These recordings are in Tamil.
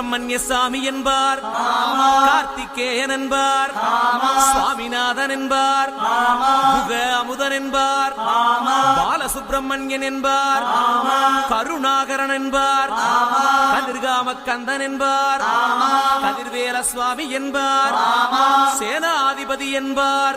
சுப்பிரமணிய சாமி என்பார் கார்த்திகேயன் என்பார். சுவாமிநாதன் என்பார். முக அமுதன் என்பார். பாலசுப்பிரமணியன் என்பார். கருணாகரன் என்பார். கதிர்காம கந்தன் என்பார். கதிர்வேல சுவாமி என்பார். சேனாதிபதி என்பார்.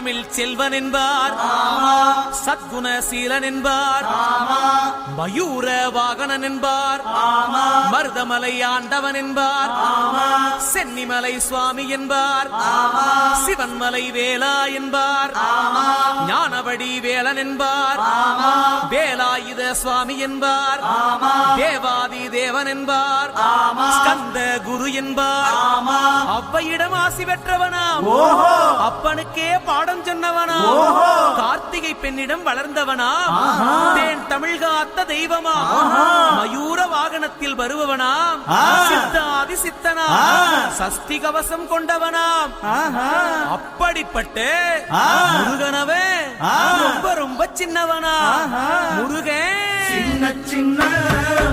தமிழ் செல்வன் என்பார் சத்குணசீலன் என்பார் மயூர வாகனன் என்பார் மருதமலை ஆண்டவன் என்பார் சென்னிமலை சுவாமி என்பார் சிவன்மலை வேலா என்பார். ஞானவடி வேலன் என்பார். வேலாயுத சுவாமி என்பார். தேவாதி தேவன் என்பார். ஸ்கந்த குரு என்பார். அவ்வையிடம் ஆசி பெற்றவனாம். அப்பனுக்கே பாடம் சொன்னவனா கார்த்திகை பெண்ணிடம் வளர்ந்தவனா தேன் தமிழ் காத்த தெய்வமா மயூர வாகனத்தில் வருபவனாம். சித்தாதி சித்தனா சஷ்டி கவசம் கொண்டவனாம். அப்படிப்பட்ட முருகனவே சின்னவனா? முருகன் சின்ன சின்ன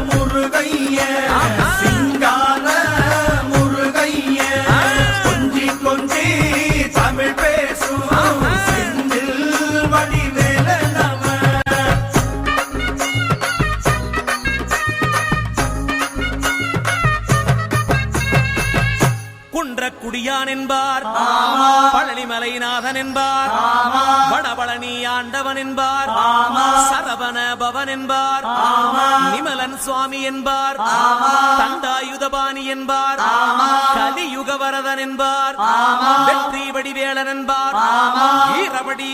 முருகைய. குன்ற குடியான் என்பார் பழனிமலைநாதன் என்பார் வடபழனி ஆண்டவன் என்பார் சரவண பவன் என்பார் நிமலன் சுவாமி என்பார் தந்தாயுதபாணி என்பார் கலியுக வரதன் என்பார் வெற்றி வடிவேலன் என்பார் ஈரவடி